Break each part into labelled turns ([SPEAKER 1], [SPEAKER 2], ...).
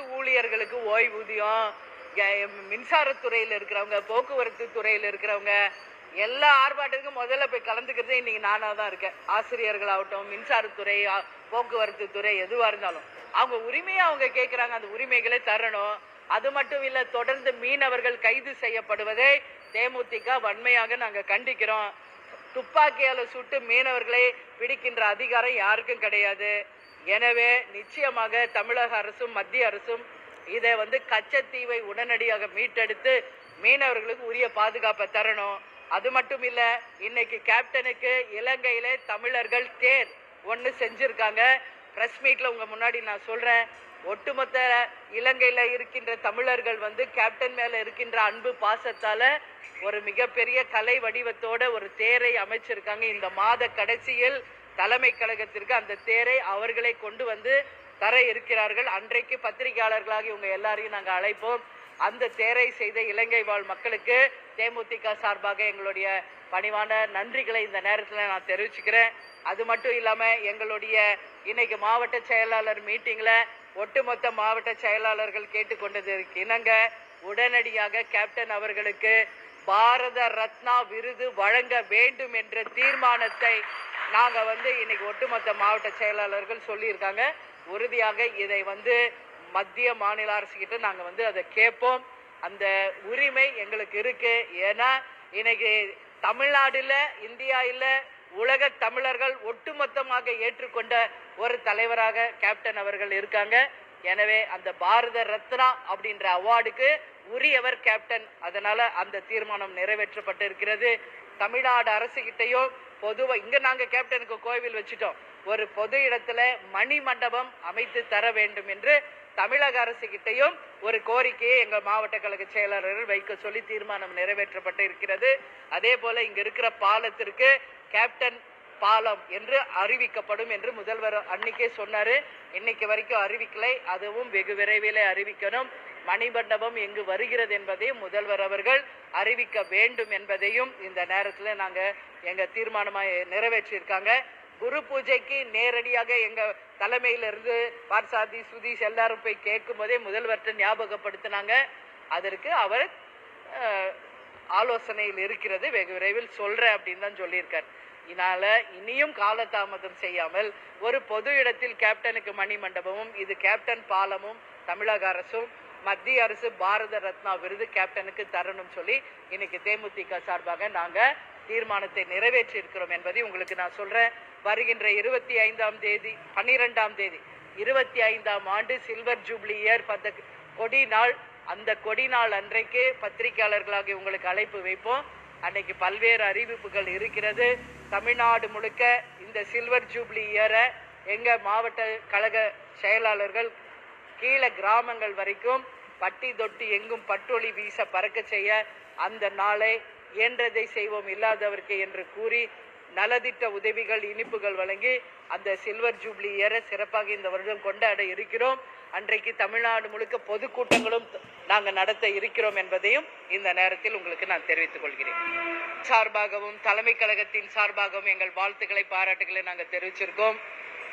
[SPEAKER 1] அரசு ஊழியர்களுக்கு ஓய்வூதியம் மின்சாரத்துறையில் இருக்கிறவங்க போக்குவரத்து துறையில் இருக்கிறவங்க எல்லா ஆர்ப்பாட்டத்துக்கும் முதல்ல போய் கலந்துக்கிறதே இன்னைக்கு நானாக தான் இருக்கேன். ஆசிரியர்களாகட்டும் மின்சாரத்துறை போக்குவரத்து துறை எதுவாக இருந்தாலும். அவங்க உரிமையை அவங்க கேட்குறாங்க அந்த உரிமைகளை தரணும். அது மட்டும் இல்லை தொடர்ந்து மீனவர்கள் கைது செய்யப்படுவதை தேமுதிக வன்மையாக நாங்கள் கண்டிக்கிறோம். துப்பாக்கியால சுட்டு மீனவர்களை பிடிக்கின்ற அதிகாரம் யாருக்கும் கிடையாது. எனவே நிச்சயமாக தமிழக அரசும் மத்திய அரசும் இதை வந்து கச்சத்தீவை உடனடியாக மீட்டெடுத்து மீனவர்களுக்கு உரிய பாதுகாப்பை தரணும். அது மட்டும் இல்லை இன்னைக்கு கேப்டனுக்கு இலங்கையில தமிழர்கள் தேர் ஒன்று செஞ்சுருக்காங்க. ப்ரெஸ் மீட்ல உங்க முன்னாடி நான் சொல்றேன் ஒட்டுமொத்த இலங்கையில இருக்கின்ற தமிழர்கள் வந்து கேப்டன் மேல இருக்கின்ற அன்பு பாசத்தால ஒரு மிகப்பெரிய கலை வடிவத்தோட ஒரு தேரை அமைச்சிருக்காங்க. இந்த மாத கடைசியில் தலைமை கழகத்திற்கு அந்த தேரை அவர்களை கொண்டு வந்து தர இருக்கிறார்கள். அன்றைக்கு பத்திரிகையாளர்களாக இவங்க எல்லாரையும் நாங்கள் அழைப்போம். அந்த தேரை செய்த இலங்கை வாழ் மக்களுக்கு தேமுதிக சார்பாக எங்களுடைய பணிவான நன்றிகளை இந்த நேரத்தில் நான் தெரிவிச்சுக்கிறேன். அது மட்டும் இல்லாமல் எங்களுடைய இன்னைக்கு மாவட்ட செயலாளர் மீட்டிங்கில் ஒட்டுமொத்த மாவட்ட செயலாளர்கள் கேட்டுக்கொண்டதற்கு இணங்க உடனடியாக கேப்டன் அவர்களுக்கு பாரத ரத்னா விருது வழங்க வேண்டும் என்ற தீர்மானத்தை நாங்கள் வந்து இன்னைக்கு ஒட்டுமொத்த மாவட்ட செயலாளர்கள் சொல்லியிருக்காங்க. உறுதியாக இதை வந்து மத்திய மாநில அரசுக்கிட்ட நாங்கள் வந்து அதை கேட்போம். அந்த உரிமை எங்களுக்கு இருக்கு. ஏன்னா இன்னைக்கு தமிழ்நாடுல இந்தியா இல்லை உலக தமிழர்கள் ஒட்டுமொத்தமாக ஏற்றுக்கொண்ட ஒரு தலைவராக கேப்டன் அவர்கள் இருக்காங்க. எனவே அந்த பாரத ரத்னா அப்படின்ற அவார்டுக்கு உரியவர் கேப்டன் அதனால அந்த தீர்மானம் நிறைவேற்றப்பட்டு இருக்கிறது தமிழ்நாடு அரசுகிட்டையும் பொதுவா இங்க நாங்க கேப்டனுக்கு கோவில் வச்சுட்டோம். ஒரு பொது இடத்துல மணி மண்டபம் அமைத்து தர வேண்டும் என்று தமிழக அரசுகிட்டையும் ஒரு கோரிக்கையை எங்கள் மாவட்ட கழக செயலாளர்கள் வைக்க சொல்லி தீர்மானம் நிறைவேற்றப்பட்டு இருக்கிறது. அதே போல இங்க இருக்கிற பாலத்திற்கு கேப்டன் பாலம் என்று அறிவிக்கப்படும் என்று முதல்வர் அன்னைக்கே சொன்னாரு. இன்னைக்கு வரைக்கும் அறிவிக்கலை. அதுவும் வெகு விரைவிலே அறிவிக்கணும். மணிமண்டபம் எங்கு வருகிறது என்பதையும் முதல்வர் அவர்கள் அறிவிக்க வேண்டும் என்பதையும் இந்த நேரத்தில் நாங்கள் எங்க தீர்மானமாக நிறைவேற்றியிருக்காங்க. குரு பூஜைக்கு நேரடியாக எங்க தலைமையிலிருந்து பார்சாதி சுதீஷ் எல்லாரும் போய் கேட்கும் போதே முதல்வர்கிட்ட ஞாபகப்படுத்தினாங்க. அதற்கு அவர் ஆலோசனையில் இருக்கிறது வெகு விரைவில் சொல்றேன் அப்படின்னு தான் சொல்லியிருக்கார். இதனால இனியும் காலதாமதம் செய்யாமல் ஒரு பொது இடத்தில் கேப்டனுக்கு மணி மண்டபமும் இது கேப்டன் பாலமும் தமிழக அரசும் மத்திய அரசு பாரத ரத்னா விருது கேப்டனுக்கு தரணும் சொல்லி இன்னைக்கு தேமுதிக சார்பாக நாங்க தீர்மானத்தை நிறைவேற்றி இருக்கிறோம் என்பதை உங்களுக்கு நான் சொல்றேன். வருகின்ற இருபத்தி ஐந்தாம் தேதி பன்னிரெண்டாம் தேதி இருபத்தி ஐந்தாம் ஆண்டு சில்வர் ஜூப்ளி இயர் பத்த கொடி நாள் அந்த கொடி நாள் அன்றைக்கு பத்திரிகையாளர்களாக உங்களுக்கு அழைப்பு வைப்போம். அன்னைக்கு பல்வேறு அறிவிப்புகள் இருக்கிறது. தமிழ்நாடு முழுக்க இந்த சில்வர் ஜூப்ளி இயரை எங்கள் மாவட்ட கழக செயலாளர்கள் கீழே கிராமங்கள் வரைக்கும் பட்டி தொட்டி எங்கும் பட்டொளி வீச பறக்க செய்ய அந்த நாளை இயன்றதை செய்வோம் இல்லாதவர்க்கு என்று கூறி நலதிட்ட உதவிகள் இனிப்புகள் வழங்கி அந்த சில்வர் ஜூப்ளி ஏற சிறப்பாக இந்த வருடம் கொண்டாட இருக்கிறோம். அன்றைக்கு தமிழ்நாடு முழுக்க பொதுக்கூட்டங்களும் நாங்கள் நடத்த இருக்கிறோம் என்பதையும் இந்த நேரத்தில் உங்களுக்கு நான் தெரிவித்துக் கொள்கிறேன். சார்பாகவும் தலைமை கழகத்தின் சார்பாகவும் எங்கள் வாழ்த்துக்களை பாராட்டுகளை நாங்கள் தெரிவிச்சிருக்கோம்.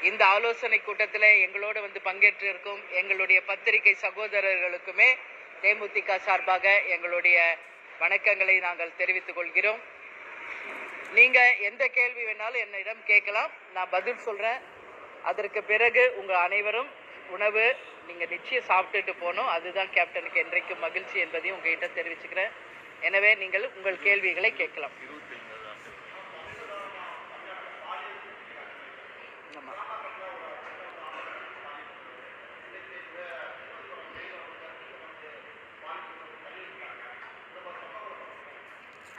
[SPEAKER 1] இந்த ஆலோசனை கூட்டத்தில் எங்களோடு வந்து பங்கேற்று இருக்கும் எங்களுடைய பத்திரிகை சகோதரர்களுக்குமே தேமுதிக சார்பாக எங்களுடைய வணக்கங்களை நாங்கள் தெரிவித்துக் கொள்கிறோம். நீங்க எந்த கேள்வி வேணாலும் என்னிடம் கேட்கலாம். நான் பதில் சொல்றேன். அதற்கு பிறகு உங்க அனைவரும் உணவு நீங்க நிச்சயம் சாப்பிட்டுட்டு போகணும். அதுதான் கேப்டனுக்கு என்றைக்கும் மகிழ்ச்சி என்பதையும் உங்ககிட்ட தெரிவிச்சுக்கிறேன். எனவே நீங்கள் உங்கள் கேள்விகளை கேட்கலாம்.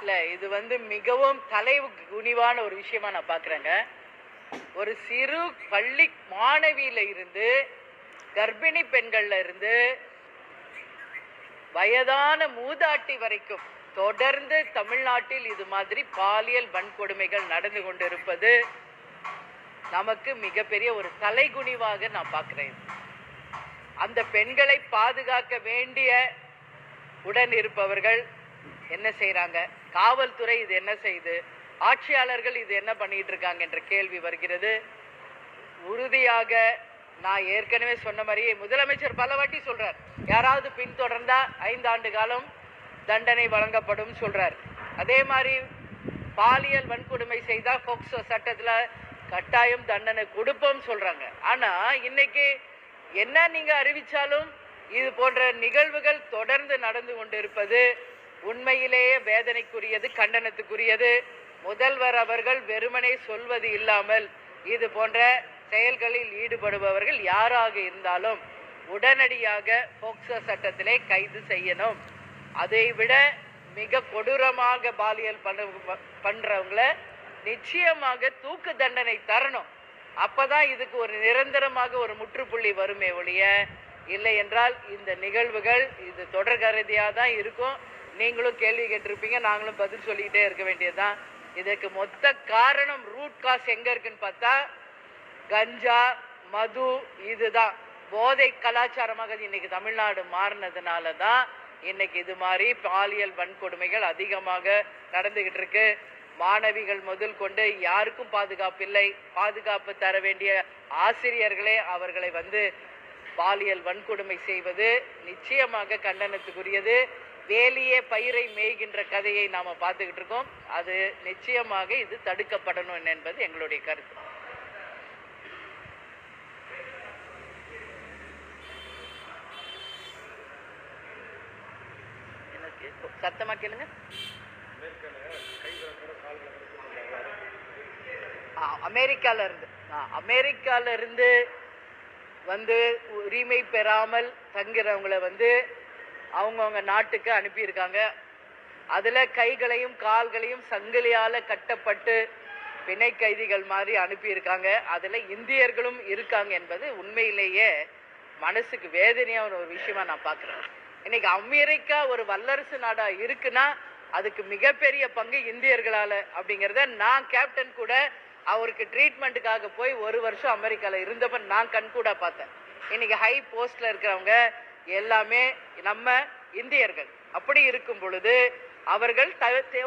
[SPEAKER 1] இல்லை இது வந்து மிகவும் தலை குனிவான ஒரு விஷயமா நான் பார்க்குறேங்க ஒரு சிறு பள்ளி மாணவியில இருந்து கர்ப்பிணி பெண்கள்ல இருந்து வயதான மூதாட்டி வரைக்கும் தொடர்ந்து தமிழ்நாட்டில் இது மாதிரி பாலியல் வன்கொடுமைகள் நடந்து கொண்டிருப்பது நமக்கு மிகப்பெரிய ஒரு தலைகுனிவாக நான் பார்க்குறேன் அந்த பெண்களை பாதுகாக்க வேண்டிய உடன் இருப்பவர்கள் என்ன செய்கிறாங்க காவல்துறை இது என்ன செய்து? ஆட்சியாளர்கள் இது என்ன பண்ணிட்டு இருக்காங்க என்ற கேள்வி வருகிறது. உறுதியாக நான் ஏற்கனவே சொன்ன மாதிரியே முதலமைச்சர் பல வாட்டி சொல்றார். யாராவது பின்தொடர்ந்தா ஐந்து ஆண்டு காலம் தண்டனை வழங்கப்படும் சொல்றார். அதே மாதிரி பாலியல் வன்கொடுமை செய்தா போக்சோ சட்டத்துல கட்டாயம் தண்டனை கொடுப்போம் சொல்றாங்க. ஆனா இன்னைக்கு என்ன நீங்க அறிவிச்சாலும் இது போன்ற நிகழ்வுகள் தொடர்ந்து நடந்து கொண்டிருப்பது உண்மையிலேயே வேதனைக்குரியது கண்டனத்துக்குரியது. முதல்வர் அவர்கள் வெறுமனே சொல்வது இல்லாமல் இது போன்ற செயல்களில் ஈடுபடுபவர்கள் யாராக இருந்தாலும் உடனடியாக போக்சோ சட்டத்திலே கைது செய்யணும். அதை விட மிக கொடூரமாக பாலியல் பண்ண பண்றவங்கள நிச்சயமாக தூக்கு தண்டனை தரணும். அப்பதான் இதுக்கு ஒரு நிரந்தரமாக ஒரு முற்றுப்புள்ளி வருமே ஒழிய இல்லை என்றால் இந்த நிகழ்வுகள் இது தொடர்கருதியாக தான் இருக்கும். நீங்களும் கேள்வி கேட்டிருப்பீங்க நாங்களும் பதில் சொல்லிக்கிட்டே இருக்க வேண்டியதுதான். இதற்கு மொத்த காரணம் ரூட் காஸ் எங்கே இருக்குன்னு பார்த்தா கஞ்சா மது இதுதான். போதை கலாச்சாரமாக இது இன்னைக்கு தமிழ்நாடு மாறினதுனால தான் இன்னைக்கு இது மாதிரி பாலியல் வன்கொடுமைகள் அதிகமாக நடந்துகிட்டு இருக்கு. மாணவிகள் முதல் கொண்டு யாருக்கும் பாதுகாப்பு இல்லை. பாதுகாப்பு தர வேண்டிய ஆசிரியர்களே அவர்களை வந்து பாலியல் வன்கொடுமை செய்வது நிச்சயமாக கண்டனத்துக்குரியது. வேலியே பயிரை மேய்கின்ற கதையை நாம் பார்த்துக்கிட்டு இருக்கோம். அது நிச்சயமாக இது தடுக்கப்படணும் என்பது எங்களுடைய கருத்து. எனக்கு சத்தமா கேளுங்க. ஆ, அமெரிக்கால இருந்து. அமெரிக்கால இருந்து வந்து உரிமை பெறாமல் தங்குறவங்களை வந்து அவங்கவுங்க நாட்டுக்கு அனுப்பியிருக்காங்க. அதில் கைகளையும் கால்களையும் சங்கிலியால் கட்டப்பட்டு பிணை கைதிகள் மாதிரி அனுப்பியிருக்காங்க. அதில் இந்தியர்களும் இருக்காங்க என்பது உண்மையிலேயே மனசுக்கு வேதனையான ஒரு விஷயமா நான் பார்க்குறேன். இன்னைக்கு அமெரிக்கா ஒரு வல்லரசு நாடாக இருக்குன்னா அதுக்கு மிகப்பெரிய பங்கு இந்தியர்களால் அப்படிங்கிறத நான் கேப்டன் கூட அவருக்கு ட்ரீட்மெண்ட்டுக்காக போய் ஒரு வருஷம் அமெரிக்காவில் இருந்தப்ப நான் கண்கூடாக பார்த்தேன். இன்னைக்கு ஹை போஸ்டில் இருக்கிறவங்க எல்லாமே நம்ம இந்தியர்கள். அப்படி இருக்கும் பொழுது அவர்கள்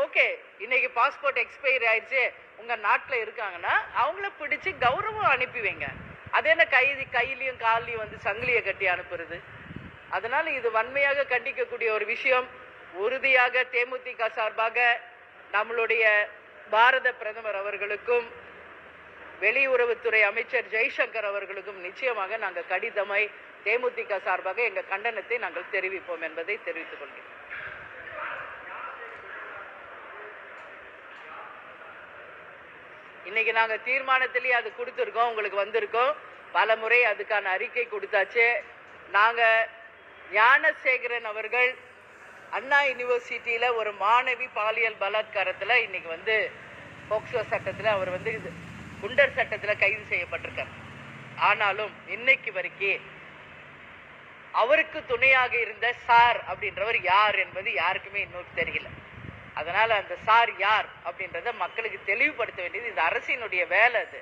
[SPEAKER 1] ஓகே இன்னைக்கு பாஸ்போர்ட் எக்ஸ்பைரி ஆயிடுச்சு உங்க நாட்டில் இருக்காங்கன்னா அவங்கள பிடிச்சு கௌரவம் அனுப்பி வைங்க. அது என்ன கைதி கையிலையும் கால்லையும் வந்து சங்கிலியை கட்டி அனுப்புறது? அதனால இது வன்மையாக கண்டிக்கக்கூடிய ஒரு விஷயம். உறுதியாக தேமுதிக சார்பாக நம்மளுடைய பாரத பிரதமர் அவர்களுக்கும் வெளியுறவுத்துறை அமைச்சர் ஜெய்சங்கர் அவர்களுக்கும் நிச்சயமாக நாங்கள் கடிதமை தேமுதிக சார்பாக எங்கள் கண்டனத்தை நாங்கள் தெரிவிப்போம் என்பதை தெரிவித்துக் கொள்கிறோம் இன்னைக்கு நாங்கள் தீர்மானத்திலேயே அது கொடுத்துருக்கோம் உங்களுக்கு வந்திருக்கோம். பல முறை அதுக்கான அறிக்கை கொடுத்தாச்சு. நாங்கள் ஞானசேகரன் அவர்கள் அண்ணா யூனிவர்சிட்டியில் ஒரு மாணவி பாலியல் பலாத்காரத்தில் இன்னைக்கு வந்து போக்சோ சட்டத்தில் அவர் வந்து இது குண்டர் சட்டத்தில் கைது செய்யப்பட்டிருக்கார். ஆனாலும் இன்னைக்கு வரைக்கும் அவருக்கு துணையாக இருந்த சார் அப்படின்றவர் யார் என்பது யாருக்குமே இன்னும் தெரியல. அதனால அந்த சார் யார் அப்படின்றத மக்களுக்கு தெளிவுபடுத்த வேண்டியது இந்த அரசினுடைய வேலை அது.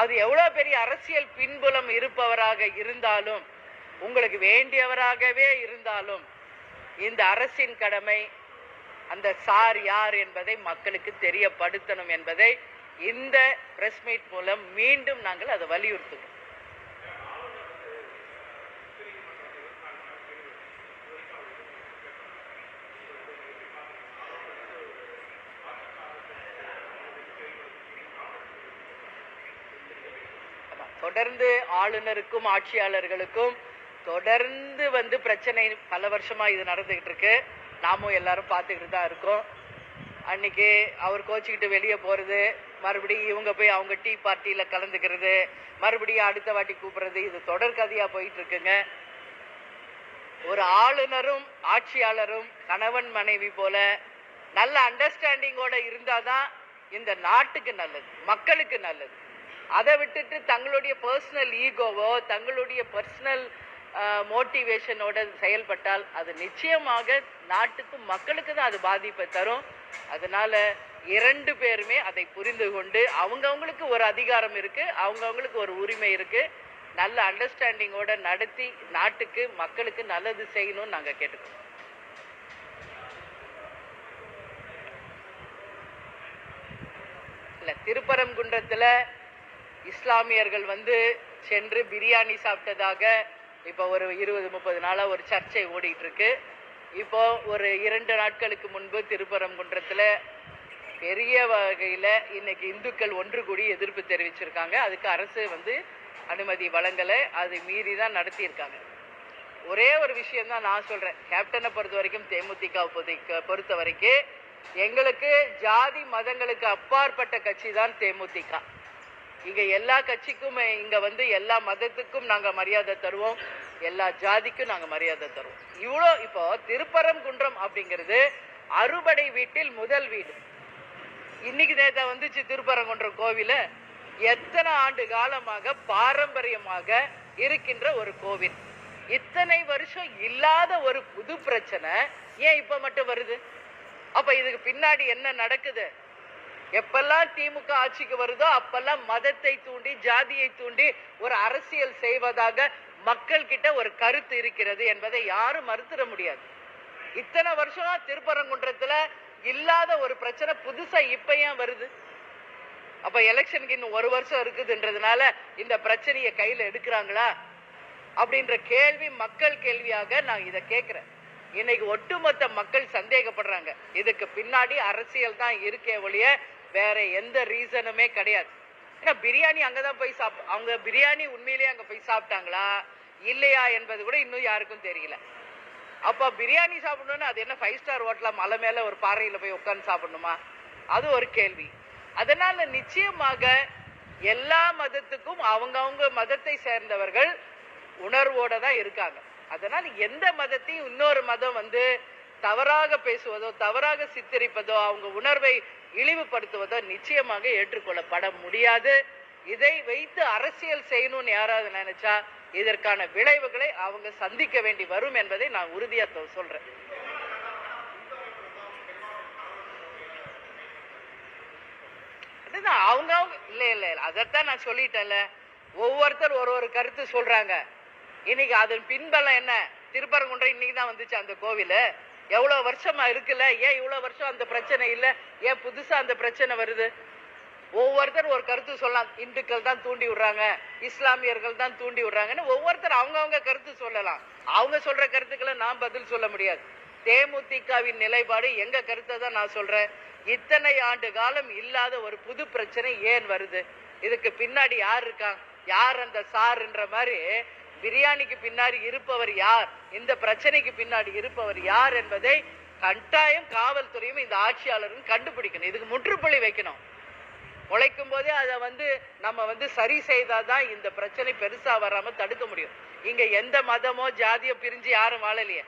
[SPEAKER 1] அது எவ்வளோ பெரிய அரசியல் பின்புலம் இருப்பவராக இருந்தாலும் உங்களுக்கு வேண்டியவராகவே இருந்தாலும் இந்த அரசின் கடமை அந்த சார் யார் என்பதை மக்களுக்கு தெரியப்படுத்தணும் என்பதை இந்த பிரஸ் மீட் மூலம் மீண்டும் நாங்கள் அதை வலியுறுத்துகிறோம். தொடர்ந்து ஆளுநருக்கும் ஆட்சியாளர்களுக்கும் தொடர்ந்து வந்து பிரச்சனை பல வருஷமா இது நடந்துகிட்டு இருக்கு நாமும் எல்லாரும் பார்த்துக்கிட்டு தான் இருக்கோம். அன்னைக்கு அவர் கோச்சிக்கிட்டு வெளியே போறது மறுபடியும் இவங்க போய் அவங்க டீ பார்ட்டியில கலந்துக்கிறது மறுபடியும் அடுத்த வாட்டி கூப்பிடுறது இது தொடர் கதையா போயிட்டு இருக்குங்க ஒரு ஆளுநரும் ஆட்சியாளரும் கணவன் மனைவி போல நல்ல அண்டர்ஸ்டாண்டிங்கோட இருந்தாதான் இந்த நாட்டுக்கு நல்லது மக்களுக்கு நல்லது. அதை விட்டுட்டு தங்களுடைய பர்சனல் ஈகோவோ தங்களுடைய பர்சனல் மோட்டிவேஷனோட செயல்பட்டால் அது நிச்சயமாக நாட்டுக்கும் மக்களுக்கு தான் அது பாதிப்பை தரும். அதனால இரண்டு பேருமே அதை புரிந்து கொண்டு அவங்கவுங்களுக்கு ஒரு அதிகாரம் இருக்கு அவங்கவுங்களுக்கு ஒரு உரிமை இருக்கு. நல்ல அண்டர்ஸ்டாண்டிங்கோட நடத்தி நாட்டுக்கு மக்களுக்கு நல்லது செய்யணும்னு நாங்கள் கேட்டுக்கிறோம் இல்லை திருப்பரங்குன்றத்தில் இஸ்லாமியர்கள் வந்து சென்று பிரியாணி சாப்பிட்டதாக இப்போ ஒரு இருபது முப்பது நாளாக ஒரு சர்ச்சை ஓடிட்டுருக்கு இப்போ ஒரு இரண்டு நாட்களுக்கு முன்பு திருப்பரங்குன்றத்தில் பெரிய வகையில் இன்னைக்கு இந்துக்கள் ஒன்று கூடி எதிர்ப்பு தெரிவிச்சிருக்காங்க. அதுக்கு அரசு வந்து அனுமதி வழங்கலை. அது மீறி தான் நடத்தியிருக்காங்க. ஒரே ஒரு விஷயம் தான் நான் சொல்கிறேன் கேப்டனை பொறுத்த வரைக்கும் தேமுதிக பொறுத்த வரைக்கும் எங்களுக்கு ஜாதி மதங்களுக்கு அப்பாற்பட்ட கட்சி தான் தேமுதிக. இங்க எல்லா கட்சிக்கும் இங்க வந்து எல்லா மதத்துக்கும் நாங்க மரியாதை தருவோம். எல்லா ஜாதிக்கும் நாங்க மரியாதை தருவோம். இவ்வளோ இப்போ திருப்பரங்குன்றம் அப்படிங்கிறது அறுபடை வீட்டில் முதல் வீடு. இன்னைக்கு நேதா வந்துச்சு திருப்பரங்குன்றம் கோவில. எத்தனை ஆண்டு காலமாக பாரம்பரியமாக இருக்கின்ற ஒரு கோவில். இத்தனை வருஷம் இல்லாத ஒரு புது பிரச்சனை ஏன் இப்ப மட்டும் வருது? அப்ப இதுக்கு பின்னாடி என்ன நடக்குது? எப்பெல்லாம் திமுக ஆட்சிக்கு வருதோ அப்பெல்லாம் மதத்தை தூண்டி ஜாதியை தூண்டி ஒரு அரசியல் செய்வதாக மக்கள் கிட்ட ஒரு கருத்து இருக்கிறது என்பதை யாரும் மறுத்துட முடியாது. இத்தனை வருஷமா திருப்பரங்குன்றத்துல இல்லாத ஒரு பிரச்சனை புதுசா இப்ப ஏன் வருது? அப்ப எலெக்ஷனுக்கு இன்னும் ஒரு வருஷம் இருக்குதுன்றதுனால இந்த பிரச்சனையை கையில எடுக்கிறாங்களா? அப்படின்ற கேள்வி மக்கள் கேள்வியாக நான் இதை கேட்கிறேன். இன்னைக்கு ஒட்டுமொத்த மக்கள் சந்தேகப்படுறாங்க. இதுக்கு பின்னாடி அரசியல் தான் இருக்கே ஒழிய வேற எந்த ரீசனுமே கிடையாது. ஏன்னா பிரியாணி அங்கதான் போய் சாப் அவங்க பிரியாணி உண்மையிலேயே அங்க போய் சாப்பிட்டாங்களா இல்லையா என்பது கூட இன்னும் யாருக்கும் தெரியல. அப்போ பிரியாணி சாப்பிடணும்னு அது என்ன ஃபைவ் ஸ்டார் ஹோட்டலாக மலை மேலே ஒரு பாறையில் போய் உட்காந்து சாப்பிடணுமா? அது ஒரு கேள்வி. அதனால நிச்சயமாக எல்லா மதத்துக்கும் அவங்கவுங்க மதத்தை சேர்ந்தவர்கள் உணர்வோட தான் இருக்காங்க. அதனால் எந்த மதத்தையும் இன்னொரு மதம் வந்து தவறாக பேசுவதோ தவறாக சித்தரிப்பதோ அவங்க உணர்வை இழிவுபடுத்துவதோ நிச்சயமாக ஏற்றுக்கொள்ளப்பட முடியாது. இதை வைத்து அரசியல் செய்யணும்னு யாராவது நினைச்சா இதற்கான விளைவுகளை அவங்க சந்திக்க வேண்டி வரும் என்பதை நான் உறுதியா சொல்றேன். அதுதான் அவங்க அவங்க இல்ல இல்ல அதத்தான் அதைத்தான் நான் சொல்லிட்டேன்ல. ஒவ்வொருத்தர் ஒரு ஒரு கருத்து சொல்றாங்க. இன்னைக்கு அதன் பின்பலம் என்ன? திருப்பரங்குன்றம் இன்னைக்கு தான் வந்துச்சு அந்த கோவில். எவ்வளவு வருஷமா இருக்குல்ல? ஏன் இவ்வளவு வருஷம் அந்த பிரச்சனை இல்ல? ஏன் புதுசா அந்த பிரச்சனை வருது? ஒவ்வொருத்தர் ஒரு கருத்து சொல்லலாம். இந்துக்கள் தான் தூண்டி விடுறாங்க. இஸ்லாமியர்கள் தான் தூண்டி விடுறாங்கன்னு ஒவ்வொருத்தர் அவங்கவுங்க கருத்து சொல்லலாம். அவங்க சொல்ற கருத்துக்களை நான் பதில் சொல்ல முடியாது. தேமுதிகவின் நிலைப்பாடு எங்க கருத்தை தான் நான் சொல்றேன். இத்தனை ஆண்டு காலம் இல்லாத ஒரு புது பிரச்சனை ஏன் வருது? இதுக்கு பின்னாடி யார் இருக்காங்க யார் அந்த சார்ன்ற மாதிரி பிரியாணிக்கு பின்னாடி இருப்பவர் யார்? இந்த பிரச்சனைக்கு பின்னாடி இருப்பவர் யார் என்பதை கட்டாயம் காவல்துறையும் இந்த ஆட்சியாளரும் கண்டுபிடிக்கணும். இதுக்கு முற்றுப்புள்ளி வைக்கணும். உழைக்கும் போதே அதை வந்து நம்ம வந்து சரி செய்தாதான் இந்த பிரச்சனை பெருசா வராம தடுக்க முடியும். இங்க எந்த மதமோ ஜாதியோ பிரிஞ்சு யாரும் வாழலையே.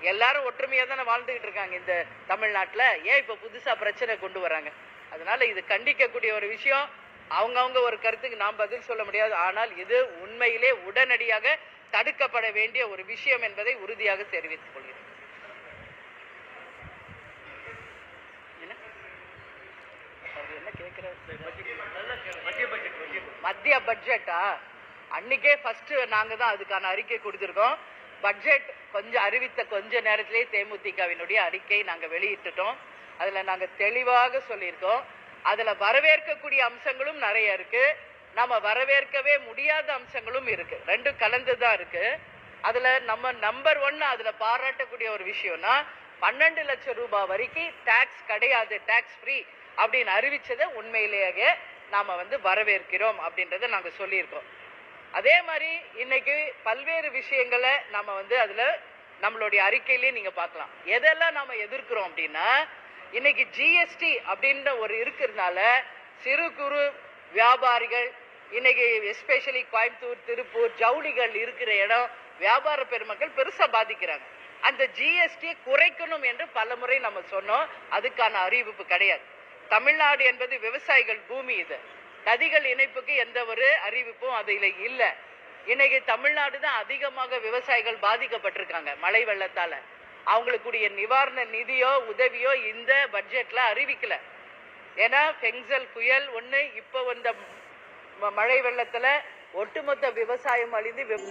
[SPEAKER 1] எல்லாரும் ஒற்றுமையா தானே வாழ்ந்துகிட்டு இருக்காங்க இந்த தமிழ்நாட்டுல. ஏன் இப்ப புதுசா பிரச்சனை கொண்டு வராங்க அதனால இது கண்டிக்கக்கூடிய ஒரு விஷயம். அவங்கவுங்க ஒரு கருத்துக்கு நாம் பதில் சொல்ல முடியாது. ஆனால் இது உண்மையிலே உடனடியாக தடுக்கப்பட வேண்டிய ஒரு விஷயம் என்பதை உறுதியாக தெரிவித்துக் கொள்கிறேன். மத்திய பட்ஜெட்டா? அன்னைக்கே ஃபர்ஸ்ட் நாங்க தான் அதுக்கான அறிக்கை கொடுத்திருக்கோம். பட்ஜெட் கொஞ்சம் அறிவித்த கொஞ்ச நேரத்திலேயே தேமுதிகவினுடைய அறிக்கை நாங்க வெளியிட்டுட்டோம். அதுல நாங்க தெளிவாக சொல்லியிருக்கோம். அதுல வரவேற்கக்கூடிய அம்சங்களும் நிறைய இருக்கு. நம்ம வரவேற்கவே முடியாத அம்சங்களும் இருக்கு. ரெண்டும் கலந்து தான் இருக்கு. அதுல நம்ம நம்பர் ஒன்னு அதுல பாராட்டக்கூடிய ஒரு விஷயம்னா பன்னெண்டு லட்சம் ரூபாய் வரைக்கும் டாக்ஸ் கிடையாது டாக்ஸ் ஃப்ரீ அப்படின்னு அறிவிச்சதை உண்மையிலேயே நாம வந்து வரவேற்கிறோம் அப்படின்றத நாங்க சொல்லியிருக்கோம். அதே மாதிரி இன்னைக்கு பல்வேறு விஷயங்களை நம்ம வந்து அதுல நம்மளுடைய அறிக்கையிலேயே நீங்க பார்க்கலாம். எதெல்லாம் நாம எதிர்க்கிறோம் அப்படின்னா இன்னைக்கு ஜிஎஸ்டி அப்படின்ற ஒரு இருக்கிறதுனால சிறு குறு வியாபாரிகள் இன்னைக்கு எஸ்பெஷலி கோயம்புத்தூர் திருப்பூர் ஜவுளிகள் இருக்கிற இடம் வியாபார பெருமக்கள் பெருசாக பாதிக்கிறாங்க. அந்த ஜிஎஸ்டியை குறைக்கணும் என்று பல முறை நம்ம சொன்னோம். அதுக்கான அறிவிப்பு கிடையாது. தமிழ்நாடு என்பது விவசாயிகள் பூமி இது. நதிகள் இணைப்புக்கு எந்த ஒரு அறிவிப்பும் அதில் இல்லை. இன்னைக்கு தமிழ்நாடு தான் அதிகமாக விவசாயிகள் பாதிக்கப்பட்டிருக்காங்க மழை வெள்ளத்தால். அவங்களுக்குரிய நிவாரண நிதியோ உதவியோ இந்த பட்ஜெட்ல அறிவிக்கல. ஏன்னா பெங்சல் புயல் ஒண்ணு இப்போ வந்த மழை வெள்ளத்துல ஒட்டுமொத்த விவசாயம் அழிந்து வி-